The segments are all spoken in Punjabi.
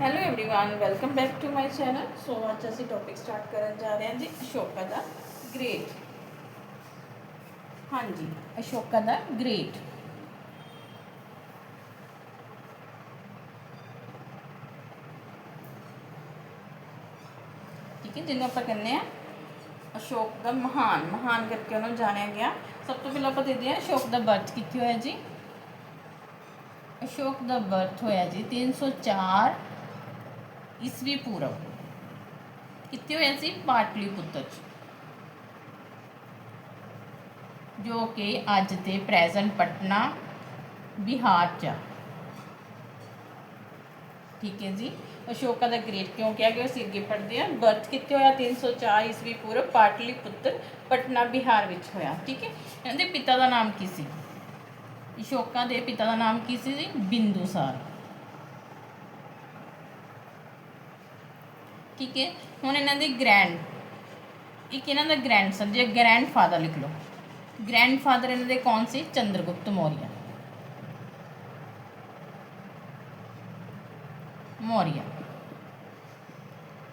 hello everyone welcome back to my channel so ਅੱਜ ਅਸੀਂ ਟੌਪਿਕ ਸਟਾਰਟ ਕਰਨ ਜਾ ਰਹੇ ਹਾਂ ਜੀ ਅਸ਼ੋਕਾ ਦਾ ਗ੍ਰੇਟ ਹਾਂਜੀ ਅਸ਼ੋਕਾ ਦਾ ਗ੍ਰੇਟ ਠੀਕ ਹੈ ਜਿਹਨੂੰ ਆਪਾਂ ਕਹਿੰਦੇ ਆ ਅਸ਼ੋਕ ਦਾ ਮਹਾਨ ਮਹਾਨ ਕਰਕੇ ਉਹਨੂੰ ਜਾਣਿਆ ਗਿਆ ਸਭ ਤੋਂ ਪਹਿਲਾਂ ਆਪਾਂ ਦੇਖਦੇ ਹਾਂ ਅਸ਼ੋਕ ਦਾ ਬਰਥ ਕਿੱਥੇ ਹੋਇਆ ਜੀ ਅਸ਼ੋਕ ਦਾ ਬਰਥ ਹੋਇਆ ਜੀ 304 ਈਸਵੀ ਪੂਰਵ ਕਿੱਥੇ ਹੋਇਆ ਸੀ ਪਾਟਲੀਪੁੱਤਰ। ਚ ਜੋ ਕਿ ਅੱਜ ਦੇ ਪ੍ਰੈਜ਼ੈਂਟ ਪਟਨਾ, ਬਿਹਾਰ ਚ ਆ। ਠੀਕ ਹੈ ਜੀ। ਅਸ਼ੋਕਾ ਦਾ ਗ੍ਰੇਟ ਕਿਉਂ ਕਿਹਾ ਗਿਆ? ਅਸੀਂ ਅੱਗੇ ਪੜ੍ਹਦੇ ਹਾਂ। ਬਰਥ ਕਿੱਥੇ ਹੋਇਆ? 304 ਈਸਵੀ ਪੂਰਵ ਪਾਟਲੀਪੁੱਤਰ, ਪਟਨਾ, ਬਿਹਾਰ ਵਿੱਚ ਹੋਇਆ। ਠੀਕ ਹੈ? ਇਹਦੇ ਪਿਤਾ ਦਾ ਨਾਮ ਕੀ ਸੀ? ਅਸ਼ੋਕਾ ਦੇ ਪਿਤਾ ਦਾ ਨਾਮ ਕੀ ਸੀ ਜੀ? ਬਿੰਦੂਸਾਰ। ਠੀਕ ਹੈ ਹੁਣ ਇਹਨਾਂ ਦੇ ਗ੍ਰੈਂਡ ਇੱਕ ਇਹਨਾਂ ਦਾ ਗ੍ਰੈਂਡਸਨ ਜੇ ਗ੍ਰੈਂਡਫਾਦਰ ਲਿਖ ਲਓ। ਗ੍ਰੈਂਡਫਾਦਰ ਇਹਨਾਂ ਦੇ ਕੌਣ ਸੀ? ਚੰਦਰਗੁਪਤ ਮੌਰੀਆ। ਮੌਰੀਆ।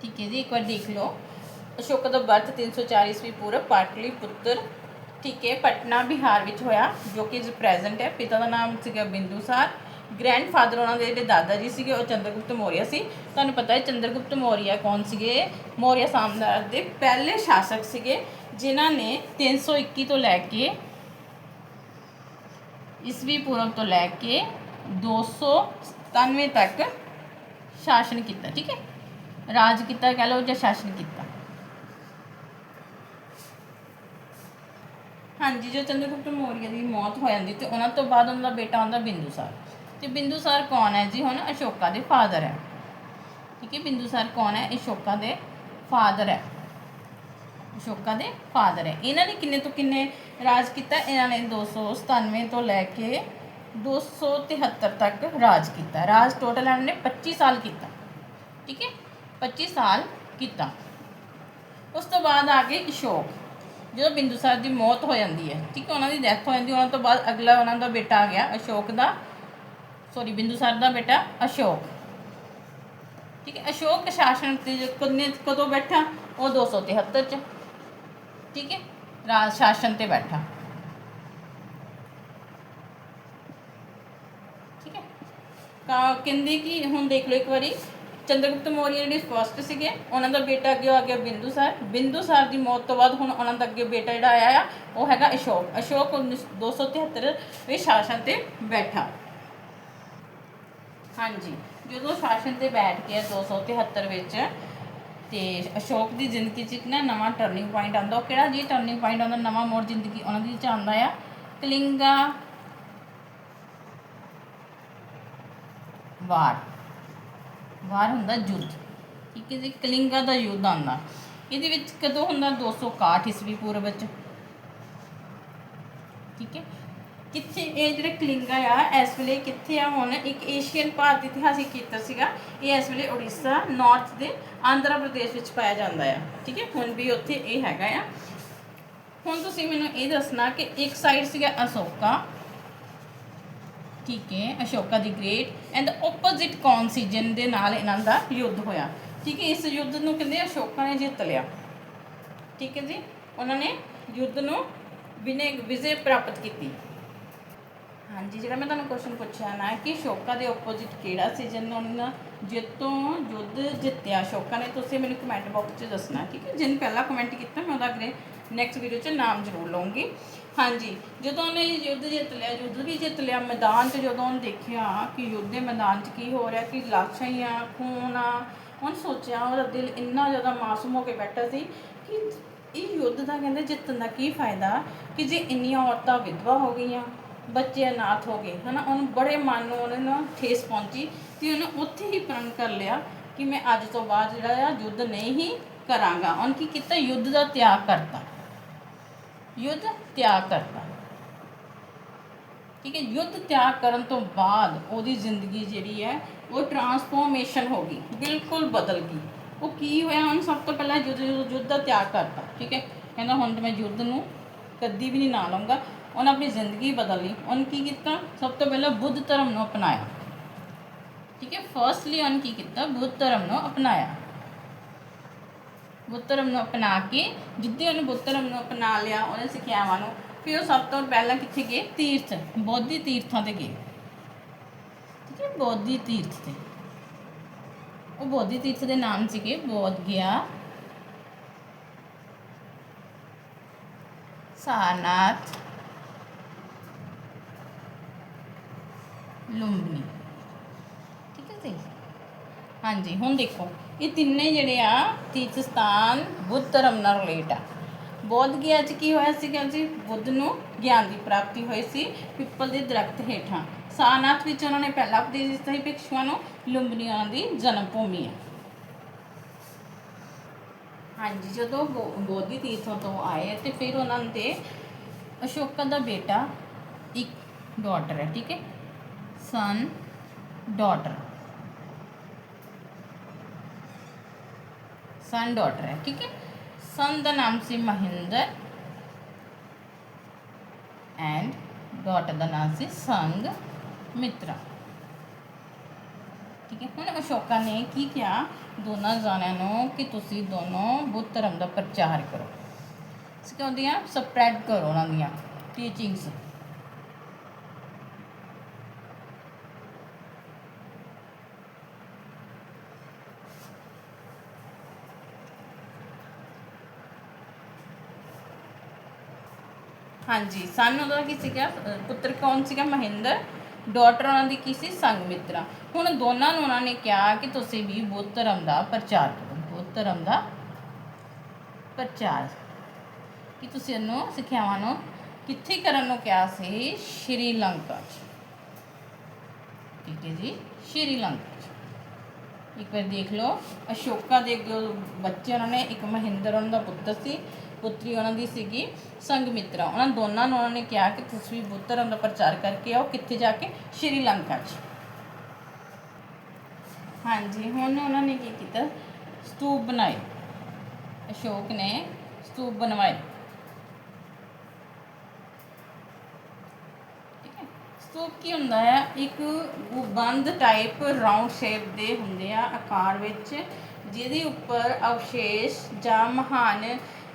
ਠੀਕ ਹੈ ਜੀ, ਇੱਕ ਵਾਰ ਦੇਖ ਲਓ। ਅਸ਼ੋਕ ਦਾ ਬਰਥ 304 ਈਸਵੀ ਪੂਰਬ, ਪਾਟਲੀ ਪੁੱਤਰ, ਠੀਕ ਹੈ, ਪਟਨਾ, ਬਿਹਾਰ ਵਿੱਚ ਹੋਇਆ, ਜੋ ਕਿ ਪ੍ਰੈਜ਼ੈਂਟ ਹੈ। ਪਿਤਾ ਦਾ ਨਾਮ ਸੀਗਾ ਬਿੰਦੂਸਾਰ। ਗ੍ਰੈਂਡਫਾਦਰ ਉਹਨਾਂ ਦੇ ਜਿਹੜੇ ਦਾਦਾ ਜੀ ਸੀਗੇ, ਉਹ ਚੰਦਰਗੁਪਤ ਮੌਰੀਆ ਸੀ। ਤੁਹਾਨੂੰ ਪਤਾ ਹੈ, ਚੰਦਰਗੁਪਤ ਮੌਰੀਆ ਕੌਣ ਸੀਗੇ? ਮੌਰੀਆ ਸਾਮਰਾਜ ਦੇ ਪਹਿਲੇ ਸ਼ਾਸਕ ਸੀਗੇ, ਜਿਨ੍ਹਾਂ ਨੇ 321 ਤੋਂ ਲੈ ਕੇ ਈਸਵੀ ਪੂਰਵ ਤੋਂ ਲੈ ਕੇ 297 ਤੱਕ ਸ਼ਾਸਨ ਕੀਤਾ, ਠੀਕ ਹੈ? ਰਾਜ ਕੀਤਾ ਕਹ ਲਓ ਜਾਂ ਸ਼ਾਸਨ ਕੀਤਾ। ਹਾਂਜੀ, ਜੋ ਚੰਦਰਗੁਪਤ ਮੌਰੀਆ ਦੀ ਮੌਤ ਹੋ ਜਾਂਦੀ ਤੇ ਉਹਨਾਂ ਤੋਂ ਬਾਅਦ ਉਹਨਾਂ ਦਾ ਬੇਟਾ ਆਉਂਦਾ ਬਿੰਦੂਸਾਰ। ਤੇ ਬਿੰਦੂਸਾਰ ਕੌਣ ਹੈ? ਜੀ ਹੁਣ ਅਸ਼ੋਕਾ ਦੇ ਫਾਦਰ ਹੈ। ਠੀਕ ਹੈ ਬਿੰਦੂਸਾਰ ਕੌਣ ਹੈ? ਅਸ਼ੋਕਾ ਦੇ ਫਾਦਰ ਹੈ। ਅਸ਼ੋਕਾ ਦੇ ਫਾਦਰ ਹੈ। ਇਹਨਾਂ ਨੇ ਕਿੰਨੇ ਤੋਂ ਕਿੰਨੇ ਰਾਜ ਕੀਤਾ? ਇਹਨਾਂ ਨੇ 297 ਤੋਂ ਲੈ ਕੇ 273 ਤੱਕ ਰਾਜ ਕੀਤਾ। ਰਾਜ ਟੋਟਲ ਇਹਨਾਂ ਨੇ 25 ਸਾਲ ਕੀਤਾ। ਠੀਕ ਹੈ 25 ਸਾਲ ਕੀਤਾ। ਉਸ ਤੋਂ ਬਾਅਦ ਆ ਗਏ ਅਸ਼ੋਕ। ਜਦੋਂ ਬਿੰਦੂਸਾਰ ਦੀ ਮੌਤ ਹੋ ਜਾਂਦੀ ਹੈ, ਠੀਕ ਹੈ, ਉਹਨਾਂ ਦੀ ਡੈਥ ਹੋ ਜਾਂਦੀ ਉਹਨਾਂ ਤੋਂ ਬਾਅਦ ਅਗਲਾ ਉਹਨਾਂ ਦਾ ਬੇਟਾ ਆ ਗਿਆ, ਅਸ਼ੋਕ ਦਾ ਸੌਰੀ ਬਿੰਦੂਸਾਰ ਦਾ ਬੇਟਾ ਅਸ਼ੋਕ। ਠੀਕ ਹੈ, ਅਸ਼ੋਕ ਸ਼ਾਸਨ ਤੇ ਕਦੋਂ ਬੈਠਾ? ਉਹ 273 ਚ। ਠੀਕ ਹੈ ਰਾਜ ਸ਼ਾਸਨ ਤੇ ਬੈਠਾ। ਠੀਕ ਹੈ, ਕਾ, ਕਹਿੰਦੇ ਕਿ, ਹੁਣ ਦੇਖ ਲਓ ਇੱਕ ਵਾਰੀ। ਚੰਦਰਗੁਪਤ ਮੌਰੀਆ ਜਿਹੜੇ ਫਸਟ ਸੀਗੇ, ਉਹਨਾਂ ਦਾ ਬੇਟਾ ਅੱਗੇ ਆ ਗਿਆ ਬਿੰਦੂਸਾਰ ਬਿੰਦੂਸਾਰ ਦੀ ਮੌਤ ਤੋਂ ਬਾਅਦ ਹੁਣ ਉਹਨਾਂ ਦਾ ਅੱਗੇ ਬੇਟਾ ਜਿਹੜਾ ਆਇਆ ਆ, ਉਹ ਹੈਗਾ ਅਸ਼ੋਕ। ਅਸ਼ੋਕ 273 ਵਿੱਚ ਸ਼ਾਸਨ ਤੇ ਬੈਠਾ। ਹਾਂਜੀ। ਜਦੋਂ ਸ਼ਾਸਨ ਤੇ ਬੈਠ ਗਿਆ 273 ਵਿੱਚ ਤੇ ਅਸ਼ੋਕ ਦੀ ਜ਼ਿੰਦਗੀ 'ਚ ਇੱਕ ਨਾ ਨਵਾਂ ਟਰਨਿੰਗ ਪੁਆਇੰਟ ਆਉਂਦਾ, ਉਹ ਕਿਹੜਾ ਜੀ ਟਰਨਿੰਗ ਪੁਆਇੰਟ ਆਉਂਦਾ, ਨਵਾਂ ਮੋੜ ਜ਼ਿੰਦਗੀ ਉਹਨਾਂ ਦੀ 'ਚ ਆਉਂਦਾ ਆ? ਕਲਿੰਗਾ ਵਾਰ। ਵਾਰ ਹੁੰਦਾ ਯੁੱਧ। ਠੀਕ ਹੈ ਜੀ ਕਲਿੰਗਾ ਦਾ ਯੁੱਧ ਆਉਂਦਾ। ਇਹਦੇ ਵਿੱਚ ਕਦੋਂ ਹੁੰਦਾ? 261 ਈਸਵੀ ਪੂਰਵ ਵਿੱਚ। ਠੀਕ ਹੈ? ਕਿੱਥੇ ਇਹ ਜਿਹੜੇ ਕਲਿੰਗਾ ਆ, ਇਸ ਵੇਲੇ ਕਿੱਥੇ ਆ ਹੁਣ? ਇੱਕ ਏਸ਼ੀਅਨ ਭਾਰਤ ਇਤਿਹਾਸਿਕ ਖੇਤਰ ਸੀਗਾ। ਇਹ ਇਸ ਵੇਲੇ ਉੜੀਸਾ ਨਾਰਥ ਦੇ ਆਂਧਰਾ ਪ੍ਰਦੇਸ਼ ਵਿੱਚ ਪਾਇਆ ਜਾਂਦਾ ਆ। ਠੀਕ ਹੈ? ਹੁਣ ਵੀ ਉੱਥੇ ਇਹ ਹੈਗਾ ਆ। ਹੁਣ ਤੁਸੀਂ ਮੈਨੂੰ ਇਹ ਦੱਸਣਾ ਕਿ ਇੱਕ ਸਾਈਡ ਸੀਗਾ ਅਸ਼ੋਕਾ। ਠੀਕ ਹੈ? Ashoka the great and opposite ਕੌਣ ਸੀ ਜਿਨ ਦੇ ਨਾਲ ਇਹਨਾਂ ਦਾ ਯੁੱਧ ਹੋਇਆ? ਠੀਕ ਹੈ? ਇਸ ਯੁੱਧ ਨੂੰ ਕਹਿੰਦੇ ਅਸ਼ੋਕਾ ਨੇ ਜਿੱਤ ਲਿਆ। ਠੀਕ ਹੈ ਜੀ? ਉਹਨਾਂ ਨੇ ਯੁੱਧ ਨੂੰ ਵਿਨੇ, ਵਿਜੇ ਪ੍ਰਾਪਤ ਕੀਤੀ। ਹਾਂਜੀ, ਜਿਹੜਾ ਮੈਂ ਤੁਹਾਨੂੰ ਕੁਐਸਚਨ ਪੁੱਛਿਆ ਨਾ ਕਿ ਅਸ਼ੋਕਾ ਦੇ ਆਪੋਜ਼ਿਟ ਕਿਹੜਾ ਸੀ? ਜਿਹਨੂੰ ਉਹਨਾਂ ਜਿੱਤੋਂ ਯੁੱਧ ਜਿੱਤਿਆ। ਅਸ਼ੋਕਾ ਨੇ ਤੁਸੀਂ ਮੈਨੂੰ ਕਮੈਂਟ ਬਾਕਸ 'ਚ ਦੱਸਣਾ, ਠੀਕ ਹੈ? ਜਿਨ ਪਹਿਲਾਂ ਕਮੈਂਟ ਕੀਤਾ, ਮੈਂ ਉਹਦਾ ਅਗਲੇ ਨੈਕਸਟ ਵੀਡੀਓ 'ਚ ਨਾਮ ਜ਼ਰੂਰ ਲਵਾਂਗੀ ਹਾਂਜੀ, ਜਦੋਂ ਉਹਨੇ ਯੁੱਧ ਜਿੱਤ ਲਿਆ, ਯੁੱਧ ਵੀ ਜਿੱਤ ਲਿਆ, ਮੈਦਾਨ 'ਚ ਜਦੋਂ ਉਹਨੇ ਦੇਖਿਆ ਕਿ ਯੁੱਧ ਦੇ ਮੈਦਾਨ 'ਚ ਕੀ ਹੋ ਰਿਹਾ, ਕਿ ਲਾਸ਼ਾਂ ਹੀ ਆ ਖੂਨ ਆ, ਉਹਨੇ ਸੋਚਿਆ, ਉਹਦਾ ਦਿਲ ਇੰਨਾ ਜ਼ਿਆਦਾ ਮਾਸੂਮ ਹੋ ਕੇ ਬੈਠਾ ਸੀ ਕਿ ਇਹ ਯੁੱਧ ਦਾ ਕਹਿੰਦੇ ਜਿੱਤਣ ਦਾ ਕੀ ਫਾਇਦਾ? ਕਿ ਜੇ ਇੰਨੀਆਂ ਔਰਤਾਂ ਵਿਧਵਾ ਹੋ ਗਈਆਂ ਬੱਚੇ ਅਨਾਥ ਹੋ ਗਏ, ਹਨਾ? ਉਹਨੂੰ ਬੜੇ ਮਨ ਨੂੰ ਉਹਨੇ ਨਾ ਠੇਸ ਪਹੁੰਚੀ ਤੇ ਉਹਨੇ ਉੱਥੇ ਹੀ ਪ੍ਰਣ ਕਰ ਲਿਆ ਕਿ ਮੈਂ ਅੱਜ ਤੋਂ ਬਾਅਦ ਜਿਹੜਾ ਆ ਯੁੱਧ ਨਹੀਂ ਹੀ ਕਰਾਂਗਾ। ਉਹਨੇ ਕੀ ਕੀਤਾ? ਯੁੱਧ ਦਾ ਤਿਆਗ ਕਰਤਾ। ਯੁੱਧ ਤਿਆਗ ਕਰਤਾ। ਠੀਕ ਹੈ? ਯੁੱਧ ਤਿਆਗ ਕਰਨ ਤੋਂ ਬਾਅਦ ਉਹਦੀ ਜ਼ਿੰਦਗੀ ਜਿਹੜੀ ਹੈ, ਉਹ ਟਰਾਂਸਫੋਰਮੇਸ਼ਨ ਹੋ ਗਈ, ਬਿਲਕੁਲ ਬਦਲ ਗਈ। ਉਹ ਕੀ ਹੋਇਆ? ਹੁਣ ਸਭ ਤੋਂ ਪਹਿਲਾਂ ਯੁੱਧ ਯੁੱਧ ਦਾ ਤਿਆਗ ਕਰਤਾ। ਠੀਕ ਹੈ? ਕਹਿੰਦਾ, ਹੁਣ ਮੈਂ ਯੁੱਧ ਨੂੰ ਕਦੀ ਵੀ ਨਹੀਂ ਨਾ ਲਵਾਂਗਾ ਉਹਨੇ ਆਪਣੀ ਜ਼ਿੰਦਗੀ ਬਦਲ ਲਈ। ਉਹਨੇ ਕੀ ਕੀਤਾ? ਸਭ ਤੋਂ ਪਹਿਲਾਂ ਬੁੱਧ ਧਰਮ ਨੂੰ ਅਪਣਾਇਆ। ਠੀਕ ਹੈ? ਫਰਸਟਲੀ ਉਹਨੇ ਕੀ ਕੀਤਾ? ਬੁੱਧ ਧਰਮ ਨੂੰ ਅਪਣਾਇਆ। ਬੁੱਧ ਧਰਮ ਨੂੰ ਅਪਣਾ ਕੇ ਜਿੱਦੇ ਉਹਨੇ ਬੁੱਧ ਧਰਮ ਨੂੰ ਅਪਣਾ ਲਿਆ, ਉਹਨੇ ਸਿੱਖਿਆਵਾਂ ਨੂੰ, ਫਿਰ ਉਹ ਸਭ ਤੋਂ ਪਹਿਲਾਂ ਕਿੱਥੇ ਗਏ? ਤੀਰਥ, ਬੌਧੀ ਤੀਰਥਾਂ ਤੇ ਗਏ। ਠੀਕ ਹੈ? ਬੌਧੀ ਤੀਰਥ ਤੇ। ਉਹ ਬੌਧੀ ਤੀਰਥ ਦੇ ਨਾਮ ਸੀਗੇ ਬੌਧ ਗਿਆ ਸਾਰਨਾਥ ਲੁੰਬਨੀ। ਠੀਕ ਹੈ ਜੀ? ਹਾਂਜੀ, ਹੁਣ ਦੇਖੋ। ਇਹ ਤਿੰਨੇ ਜਿਹੜੇ ਆ ਤੀਰਥ ਸਥਾਨ ਬੁੱਧ ਧਰਮ ਨਾਲ ਰਿਲੇਟ ਆ। ਬੌਧ ਗਿਆ ਚ ਕੀ ਹੋਇਆ ਸੀਗਾ ਜੀ? ਬੁੱਧ ਨੂੰ ਗਿਆਨ ਦੀ ਪ੍ਰਾਪਤੀ ਹੋਈ ਸੀ ਪਿੱਪਲ ਦੇ ਦਰਖਤ ਹੇਠਾਂ। ਸਾਰਨਾਥ ਵਿੱਚ ਉਹਨਾਂ ਨੇ ਪਹਿਲਾ ਉਪਦੇਸ਼ ਦਿੱਤਾ ਸੀ ਭਿਕਸ਼ੂਆਂ ਨੂੰ ਲੁੰਬਨੀ ਉਹਨਾਂ ਦੀ ਜਨਮ ਭੂਮੀ ਹੈ ਹਾਂਜੀ, ਜਦੋਂ ਬੋ- ਬੋਧੀ ਤੀਰਥੋਂ ਤੋਂ ਆਏ ਤੇ ਫਿਰ ਉਹਨਾਂ ਦੇ ਅਸ਼ੋਕਾ ਦਾ ਬੇਟਾ ਇੱਕ ਡਾਟਰ ਹੈ, ਠੀਕ ਹੈ? ਸਨ ਡਾਟਰ ਸਨ ਡਾਟਰ ਹੈ ਠੀਕ ਹੈ ਸਨ ਦਾ ਨਾਮ ਸੀ ਮਹਿੰਦਰ ਐਂਡ ਡਾਟਰ ਦਾ ਨਾਮ ਸੀ ਸੰਗ ਮਿਤਰਾ। ਠੀਕ ਹੈ? ਹੁਣ ਅਸ਼ੋਕਾ ਨੇ ਕੀ ਕਿਹਾ? ਦੋਨਾਂ ਜਾਣਿਆਂ ਨੂੰ ਕਿ ਤੁਸੀਂ ਦੋਨੋਂ ਬੁੱਧ ਧਰਮ ਦਾ ਪ੍ਰਚਾਰ ਕਰੋ। ਸਿਖਾਉਂਦੀਆਂ ਸਪਰੈਡ ਕਰੋ ਉਹਨਾਂ ਦੀਆਂ ਟੀਚਿੰਗਸ ਹਾਂਜੀ, ਸਨ ਉਹਦਾ ਕੀ ਸੀਗਾ ਪੁੱਤਰ ਕੌਣ ਸੀਗਾ? ਮਹਿੰਦਰ ਡਾਟਰ ਉਹਨਾਂ ਦੀ ਕੀ ਸੀ? ਸੰਗਮਿਤਰਾ। ਹੁਣ ਦੋਨਾਂ ਨੂੰ ਉਹਨਾਂ ਨੇ ਕਿਹਾ ਕਿ ਤੁਸੀਂ ਵੀ ਬੁੱਧ ਧਰਮ ਦਾ ਪ੍ਰਚਾਰ ਕਰੋ। ਬੁੱਧ ਧਰਮ ਦਾ ਪ੍ਰਚਾਰ। ਕਿ ਤੁਸੀਂ ਇਹਨੂੰ, ਸਿੱਖਿਆਵਾਂ ਨੂੰ ਕਿੱਥੇ ਕਰਨ ਨੂੰ ਕਿਹਾ ਸੀ? ਸ਼੍ਰੀਲੰਕਾ 'ਚ। ਠੀਕ ਹੈ ਜੀ, ਸ਼੍ਰੀਲੰਕਾ 'ਚ। ਇੱਕ ਵਾਰ ਦੇਖ ਲਓ, ਅਸ਼ੋਕਾ ਦੇ ਬੱਚੇ ਉਹਨਾਂ ਨੇ, ਇੱਕ ਮਹਿੰਦਰ ਉਹਨਾਂ ਦਾ ਪੁੱਤਰ ਸੀ ਪੁੱਤਰੀ ਉਹਨਾਂ ਦੀ ਸੀਗੀ ਸੰਗਮਿਤਰਾ। ਉਹਨਾਂ ਦੋਨਾਂ ਨੂੰ ਉਹਨਾਂ ਨੇ ਕਿਹਾ ਕਿ ਤੁਸੀਂ ਵੀ ਬੁੱਧ ਧਰਮ ਦਾ ਪ੍ਰਚਾਰ ਕਰਕੇ ਆਓ, ਕਿੱਥੇ ਜਾ ਕੇ? ਸ਼੍ਰੀ ਲੰਕਾ 'ਚ। ਹਾਂਜੀ, ਹੁਣ ਉਹਨਾਂ ਨੇ ਕੀ ਕੀਤਾ? ਸਤੂਪ ਬਣਾਏ। ਅਸ਼ੋਕ ਨੇ ਸਤੂਪ ਬਣਵਾਏ। ਠੀਕ ਹੈ? ਸਤੂਪ ਕੀ ਹੁੰਦਾ ਹੈ? ਇੱਕ ਬੰਦ ਟਾਈਪ ਰਾਉਂਡ ਸ਼ੇਪ ਦੇ ਹੁੰਦੇ ਆ, ਆਕਾਰ ਵਿੱਚ, ਜਿਹਦੇ ਉੱਪਰ ਅਵਸ਼ੇਸ਼ ਜਾਂ ਮਹਾਨ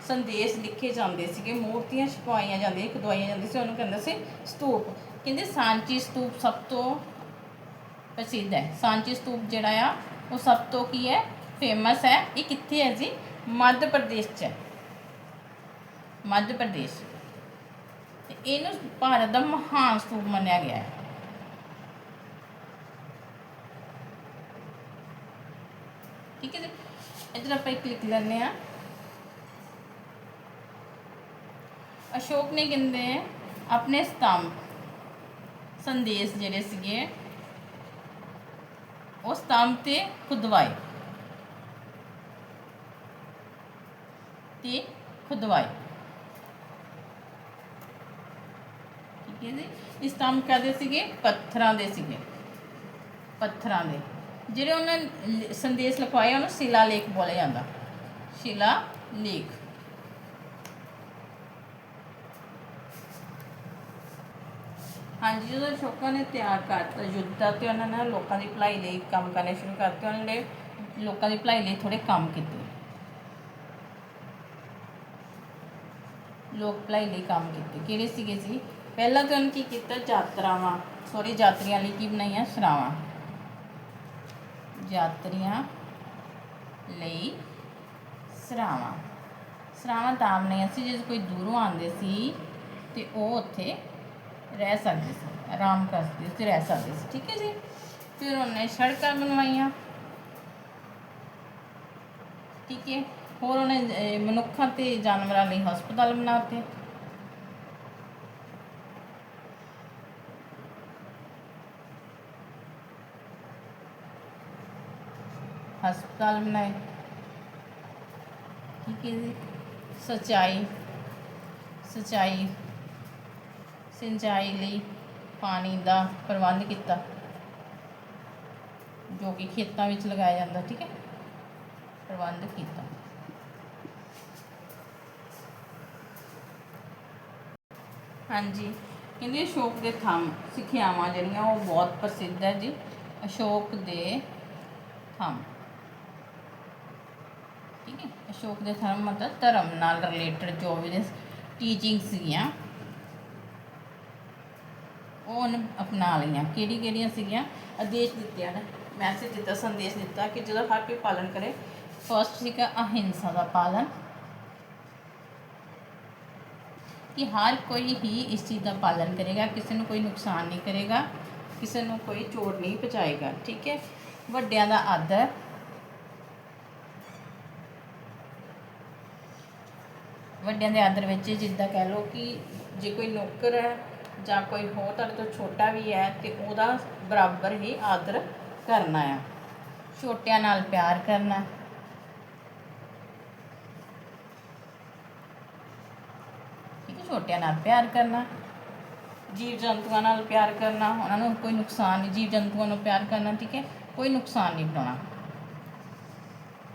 ਸੰਦੇਸ਼ ਲਿਖੇ ਜਾਂਦੇ ਸੀਗੇ, ਮੂਰਤੀਆਂ ਛਪਾਈਆਂ ਜਾਂਦੀਆਂ ਖੁਦਵਾਈਆਂ ਜਾਂਦੀਆਂ ਸੀ, ਉਹਨੂੰ ਕਹਿੰਦੇ ਸੀ ਸਤੂਪ। ਕਹਿੰਦੇ ਸਾਂਚੀ ਸਤੂਪ ਸਭ ਤੋਂ ਪ੍ਰਸਿੱਧ ਹੈ। ਸਾਂਚੀ ਸਤੂਪ ਜਿਹੜਾ ਆ, ਉਹ ਸਭ ਤੋਂ ਕੀ ਹੈ? ਫੇਮਸ ਹੈ। ਇਹ ਕਿੱਥੇ ਹੈ ਜੀ? ਮੱਧ ਪ੍ਰਦੇਸ਼ 'ਚ ਹੈ। ਮੱਧ ਪ੍ਰਦੇਸ਼। ਤੇ ਇਹਨੂੰ ਭਾਰਤ ਦਾ ਮਹਾਨ ਸਤੂਪ ਮੰਨਿਆ ਗਿਆ ਹੈ। ਠੀਕ ਹੈ ਜੀ? ਇੱਧਰ ਆਪਾਂ ਇੱਕ ਲਿਖ ਲੈਂਦੇ ਆ ਅਸ਼ੋਕ ਨੇ ਕਹਿੰਦੇ ਆਪਣੇ ਸਤੰਭ, ਸੰਦੇਸ਼ ਜਿਹੜੇ ਸੀਗੇ, ਉਹ ਸਤੰਭ ਤੇ ਖੁਦਵਾਏ। ਤੇ ਖੁਦਵਾਏ। ਠੀਕ ਹੈ ਜੀ? ਇਹ ਸਤੰਭ ਕਾਹਦੇ ਸੀਗੇ? ਪੱਥਰਾਂ ਦੇ ਸੀਗੇ। ਪੱਥਰਾਂ ਦੇ। ਜਿਹੜੇ ਉਹਨਾਂ ਸੰਦੇਸ਼ ਲਿਖਵਾਏ, ਉਹਨੂੰ ਸ਼ਿਲਾ ਲੇਖ ਬੋਲਿਆ ਜਾਂਦਾ। ਸ਼ਿਲਾ ਲੇਖ ਹਾਂਜੀ, ਜਦੋਂ ਅਸ਼ੋਕਾ ਨੇ ਤਿਆਰ ਕਰਤਾ ਯੁੱਧ ਦਾ ਤੇ ਉਹਨਾਂ ਨੇ ਲੋਕਾਂ ਦੀ ਭਲਾਈ ਲਈ ਕੰਮ ਕਰਨੇ ਸ਼ੁਰੂ ਕਰਤੇ, ਉਹਨਾਂ ਨੇ ਲੋਕਾਂ ਦੀ ਭਲਾਈ ਲਈ ਥੋੜੇ ਕੰਮ ਕੀਤੇ। ਲੋਕ ਭਲਾਈ ਲਈ ਕੰਮ ਕੀਤੇ। ਕਿਹੜੇ ਸੀਗੇ ਜੀ? ਪਹਿਲਾਂ ਤਾਂ ਉਹਨੇ ਕੀ ਕੀਤਾ? ਯਾਤਰਾਵਾਂ। ਸੌਰੀ ਯਾਤਰੀਆਂ ਲਈ ਕੀ ਬਣਾਈਆਂ? ਸਰਾਵਾਂ। ਯਾਤਰੀਆਂ ਲਈ ਸਰਾਵਾਂ। ਸਰਾਵਾਂ ਤਾਂ ਬਣਾਈਆਂ ਸੀ, ਜੇ ਕੋਈ ਦੂਰੋਂ ਆਉਂਦੇ ਸੀ ਤੇ ਉਹ ਉੱਥੇ ਰਹਿ ਸਕਦੇ ਸੀ ਆਰਾਮ ਕਰ ਸਕਦੇ ਸੀ ਰਹਿ ਸਕਦੇ ਸੀ ਠੀਕ ਹੈ ਜੀ ਫਿਰ ਉਹਨੇ ਸੜਕਾਂ ਬਣਵਾਈਆਂ ਠੀਕ ਹੈ ਹੋਰ ਉਹਨੇ ਅਹ, ਮਨੁੱਖਾਂ ਤੇ ਜਾਨਵਰਾਂ ਲਈ ਹਸਪਤਾਲ ਬਣਾਤੇ ਹਸਪਤਾਲ ਬਣਾਏ ਠੀਕ ਹੈ ਜੀ ਸਚਾਈ ਸਚਾਈ ਸਿੰਚਾਈ ਲਈ ਪਾਣੀ ਦਾ ਪ੍ਰਬੰਧ ਕੀਤਾ, ਜੋ ਕਿ ਖੇਤਾਂ ਵਿੱਚ ਲਗਾਇਆ ਜਾਂਦਾ, ਠੀਕ ਹੈ? ਪ੍ਰਬੰਧ ਕੀਤਾ। ਹਾਂਜੀ, ਕਹਿੰਦੇ ਅਸ਼ੋਕ ਦੇ ਥੰਮ ਸਿੱਖਿਆਵਾਂ ਜਿਹੜੀਆਂ, ਉਹ ਬਹੁਤ ਪ੍ਰਸਿੱਧ ਹੈ ਜੀ। ਅਸ਼ੋਕ ਦੇ ਥੰਮ। ਠੀਕ ਹੈ? ਅਸ਼ੋਕ ਦੇ ਥੰਮ ਮਤਲਬ ਧਰਮ ਨਾਲ ਰਿਲੇਟਡ ਜੋ ਵੀ ਦੇ ਟੀਚਿੰਗ ਸੀਗੀਆਂ। ਉਹ ਉਹਨੇ ਅਪਣਾ ਲਈਆਂ। ਕਿਹੜੀ ਕਿਹੜੀਆਂ ਸੀਗੀਆਂ? ਆਦੇਸ਼ ਦਿੱਤੇ ਹਨ ਮੈਸੇਜ ਦਿੱਤਾ, ਸੰਦੇਸ਼ ਦਿੱਤਾ ਕਿ ਜਦੋਂ ਹਰ ਕੋਈ ਪਾਲਣ ਕਰੇ ਫਰਸਟ ਸੀਗਾ ਅਹਿੰਸਾ ਦਾ ਪਾਲਨ ਕਿ ਹਰ ਕੋਈ ਹੀ ਇਸ ਚੀਜ਼ ਦਾ ਪਾਲਨ ਕਰੇਗਾ, ਕਿਸੇ ਨੂੰ ਕੋਈ ਨੁਕਸਾਨ ਨਹੀਂ ਕਰੇਗਾ, ਕਿਸੇ ਨੂੰ ਕੋਈ ਚੋਟ ਨਹੀਂ ਪਹੁੰਚਾਏਗਾ, ਠੀਕ ਹੈ? ਵੱਡਿਆਂ ਦਾ ਆਦਰ। ਵੱਡਿਆਂ ਦੇ ਆਦਰ ਵਿੱਚ ਜਿੱਦਾਂ ਕਹਿ ਲਓ ਕਿ ਜੇ ਕੋਈ ਨੌਕਰ ਹੈ ਜਾਂ ਕੋਈ ਹੋਰ ਤੁਹਾਡੇ ਤੋਂ ਛੋਟਾ ਵੀ ਹੈ ਤੇ ਉਹਦਾ ਬਰਾਬਰ ਹੀ ਆਦਰ ਕਰਨਾ ਆ। ਛੋਟਿਆਂ ਨਾਲ ਪਿਆਰ ਕਰਨਾ। ਠੀਕ ਹੈ, ਛੋਟਿਆਂ ਨਾਲ ਪਿਆਰ ਕਰਨਾ। ਜੀਵ ਜੰਤੂਆਂ ਨਾਲ ਪਿਆਰ ਕਰਨਾ, ਉਹਨਾਂ ਨੂੰ ਕੋਈ ਨੁਕਸਾਨ ਨਹੀਂ, ਜੀਵ ਜੰਤੂਆਂ ਨੂੰ ਪਿਆਰ ਕਰਨਾ, ਠੀਕ ਹੈ, ਕੋਈ ਨੁਕਸਾਨ ਨਹੀਂ ਪਹੁੰਚਾਉਣਾ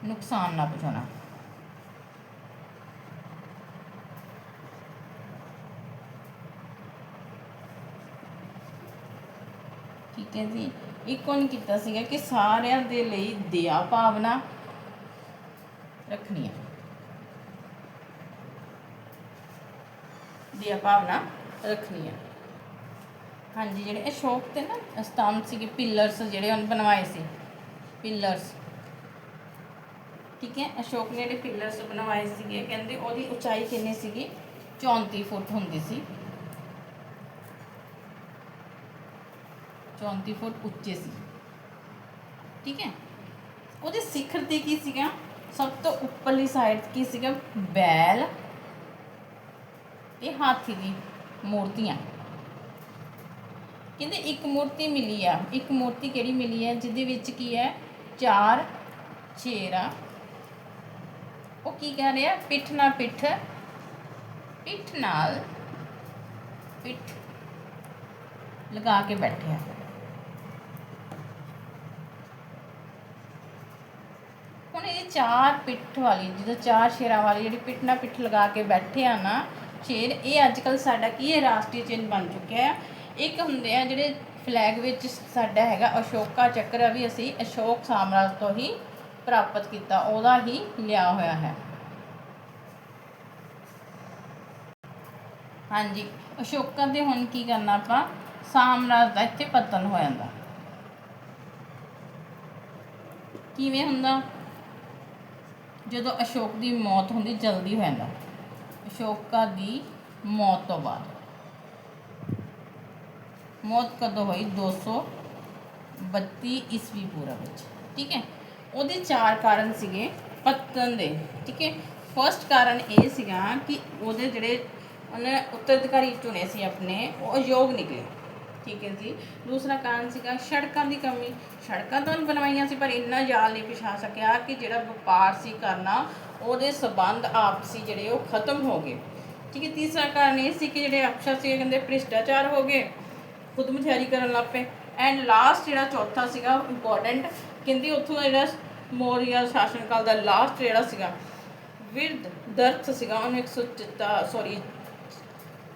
ਨੁਕਸਾਨ ਨਾ ਪਹੁੰਚਾਉਣਾ ਠੀਕ ਹੈ ਇੱਕ ਉਹਨੇ ਕੀਤਾ ਸੀਗਾ ਕਿ ਸਾਰਿਆਂ ਦੇ ਲਈ ਦਇਆ ਭਾਵਨਾ ਰੱਖਣੀ ਹੈ ਦਇਆ ਭਾਵਨਾ ਰੱਖਣੀ ਹੈ ਹਾਂਜੀ, ਜਿਹੜੇ ਅਸ਼ੋਕ ਤੇ ਨਾ ਸਤੰਭ ਸੀਗੇ ਪਿਲਰਸ ਜਿਹੜੇ ਉਹਨੇ ਬਣਵਾਏ ਸੀ। ਪਿਲਰਸ ਠੀਕ ਹੈ ਅਸ਼ੋਕ ਨੇ ਜਿਹੜੇ ਪਿਲਰਸ ਬਣਵਾਏ ਸੀਗੇ, ਕਹਿੰਦੇ ਉਹਦੀ ਉਚਾਈ ਕਿੰਨੀ ਸੀਗੀ? 34 ਫੁੱਟ ਹੁੰਦੀ ਸੀ। 34 ਫੁੱਟ ਉੱਚੇ ਸੀ। ਠੀਕ ਹੈ? ਉਹਦੇ ਸਿਖਰ ਤੇ ਕੀ ਸੀਗਾ? ਸਭ ਤੋਂ ਉੱਪਰਲੀ ਸਾਈਡ ਕੀ ਸੀਗਾ? ਬੈਲ। ਇਹ ਹਾਥੀ ਦੀ ਮੂਰਤੀਆਂ। ਕਹਿੰਦੇ ਇੱਕ ਮੂਰਤੀ ਮਿਲੀ ਆ। ਇੱਕ ਮੂਰਤੀ ਕਿਹੜੀ ਮਿਲੀ ਹੈ ਜਿਹਦੇ ਵਿੱਚ ਕੀ ਹੈ? ਚਾਰ ਸ਼ੇਰ। ਉਹ ਕੀ ਕਹਿ ਰਿਹਾ? ਪਿੱਠ ਨਾਲ ਪਿੱਠ। ਪਿੱਠ ਨਾਲ ਪਿੱਠ ਲਗਾ ਕੇ ਬੈਠੇ ਆ। ਇਹ ਚਾਰ ਪਿੱਠ ਵਾਲੀ ਜਿਹਦਾ ਚਾਰ ਸ਼ੇਰਾਂ ਵਾਲੀ ਜਿਹੜੀ ਪਿੱਠ ਨਾਲ ਪਿੱਠ ਲਗਾ ਕੇ ਬੈਠੇ ਆ ਨਾ, ਸ਼ੇਰ, ਇਹ ਅੱਜ ਕੱਲ ਸਾਡਾ ਕੀ ਹੈ, ਰਾਸ਼ਟਰੀ ਚਿੰਨ੍ਹ ਬਣ ਚੁੱਕਿਆ ਹੈ। ਇੱਕ ਹੁੰਦੇ ਆ ਜਿਹੜੇ ਫਲੈਗ ਵਿੱਚ ਸਾਡਾ ਹੈਗਾ ਅਸ਼ੋਕਾ ਚੱਕਰ ਵੀ ਅਸੀਂ ਅਸ਼ੋਕ ਸਾਮਰਾਜ ਤੋਂ ਹੀ ਪ੍ਰਾਪਤ ਕੀਤਾ, ਉਹਦਾ ਹੀ ਲਿਆ ਹੋਇਆ ਹੈ। ਹਾਂਜੀ, ਅਸ਼ੋਕਾ ਦੇ ਹੁਣ ਕੀ ਕਰਨਾ ਆਪਾਂ? ਸਾਮਰਾਜ ਦਾ ਇੱਥੇ ਪਤਨ ਹੋ ਜਾਂਦਾ। ਕਿਵੇਂ ਹੁੰਦਾ? ਜਦੋਂ ਅਸ਼ੋਕ ਦੀ ਮੌਤ ਹੁੰਦੀ, ਜਲਦੀ ਹੋ ਜਾਂਦਾ। ਅਸ਼ੋਕਾ ਦੀ ਮੌਤ ਤੋਂ ਬਾਅਦ। ਮੌਤ ਕਦੋਂ ਹੋਈ? 232 ਈਸਵੀ ਪੂਰਵ ਵਿੱਚ। ਠੀਕ ਹੈ? ਉਹਦੇ ਚਾਰ ਕਾਰਨ ਸੀਗੇ ਪਤਨ ਦੇ। ਠੀਕ ਹੈ? ਫਰਸਟ ਕਾਰਨ ਇਹ ਸੀਗਾ ਕਿ ਉਹਦੇ ਜਿਹੜੇ ਉਹਨੇ ਉੱਤਰਾਧਿਕਾਰੀ ਚੁਣੇ ਸੀ ਆਪਣੇ, ਉਹ ਅਯੋਗ ਨਿਕਲੇ। ਠੀਕ ਹੈ ਜੀ। ਦੂਸਰਾ ਕਾਰਨ ਸੀਗਾ ਸੜਕਾਂ ਦੀ ਕਮੀ। ਸੜਕਾਂ ਤਾਂ ਉਹਨੇ ਬਣਵਾਈਆਂ ਸੀ, ਪਰ ਇੰਨਾ ਜਾਲ ਨਹੀਂ ਪਿਛਾ ਸਕਿਆ ਕਿ ਜਿਹੜਾ ਵਪਾਰ ਸੀ ਕਰਨਾ, ਉਹਦੇ ਸਬੰਧ ਆਪਸੀ ਜਿਹੜੇ ਉਹ ਖਤਮ ਹੋ ਗਏ। ਠੀਕ ਹੈ, ਤੀਸਰਾ ਕਾਰਨ ਇਹ ਸੀ ਕਿ ਜਿਹੜੇ ਅਫਸਰ ਸੀ ਕਹਿੰਦੇ ਭ੍ਰਿਸ਼ਟਾਚਾਰ ਹੋ ਗਏ ਖੁਦਮੁਖਿਆਰੀ ਕਰਨ ਲੱਗ ਪਏ। ਐਂਡ ਲਾਸਟ ਜਿਹੜਾ ਚੌਥਾ ਸੀਗਾ ਇੰਪੋਰਟੈਂਟ ਕਹਿੰਦੀ ਉੱਥੋਂ ਦਾ ਜਿਹੜਾ ਮੌਰੀਆ ਸ਼ਾਸਨ ਕਾਲ ਦਾ ਲਾਸਟ ਜਿਹੜਾ ਸੀਗਾ, ਵਿਰਧ ਦਰਥ ਸੀਗਾ, ਉਹਨੂੰ 170 ਸੌਰੀ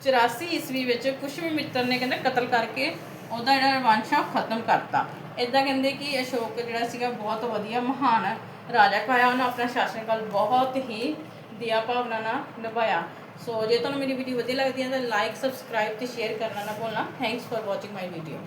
84 ਈਸਵੀ ਵਿੱਚ ਪੁਸ਼ਪਮਿੱਤਰ ਨੇ ਕਹਿੰਦਾ ਕਤਲ ਕਰਕੇ ਉਹਦਾ ਜਿਹੜਾ ਵੰਸ਼ ਆ ਉਹ ਖਤਮ ਕਰਤਾ। ਇਦਾਂ ਕਹਿੰਦੇ ਕਿ ਅਸ਼ੋਕ ਜਿਹੜਾ ਸੀਗਾ ਬਹੁਤ ਵਧੀਆ, ਮਹਾਨ ਰਾਜਾ ਕਹਾਇਆ ਉਹਨੇ ਆਪਣਾ ਸ਼ਾਸਨ ਕਾਲ ਬਹੁਤ ਹੀ ਦਿਆ ਭਾਵਨਾ ਨਾਲ ਨਿਭਾਇਆ। ਸੋ ਜੇ ਤੁਹਾਨੂੰ ਮੇਰੀ ਵੀਡੀਓ ਵਧੀਆ ਲੱਗਦੀ ਹੈ ਤਾਂ ਲਾਈਕ ਸਬਸਕ੍ਰਾਈਬ ਤੇ ਸ਼ੇਅਰ ਕਰਨਾ ਨਾ ਭੁੱਲਣਾ। Thanks for watching my video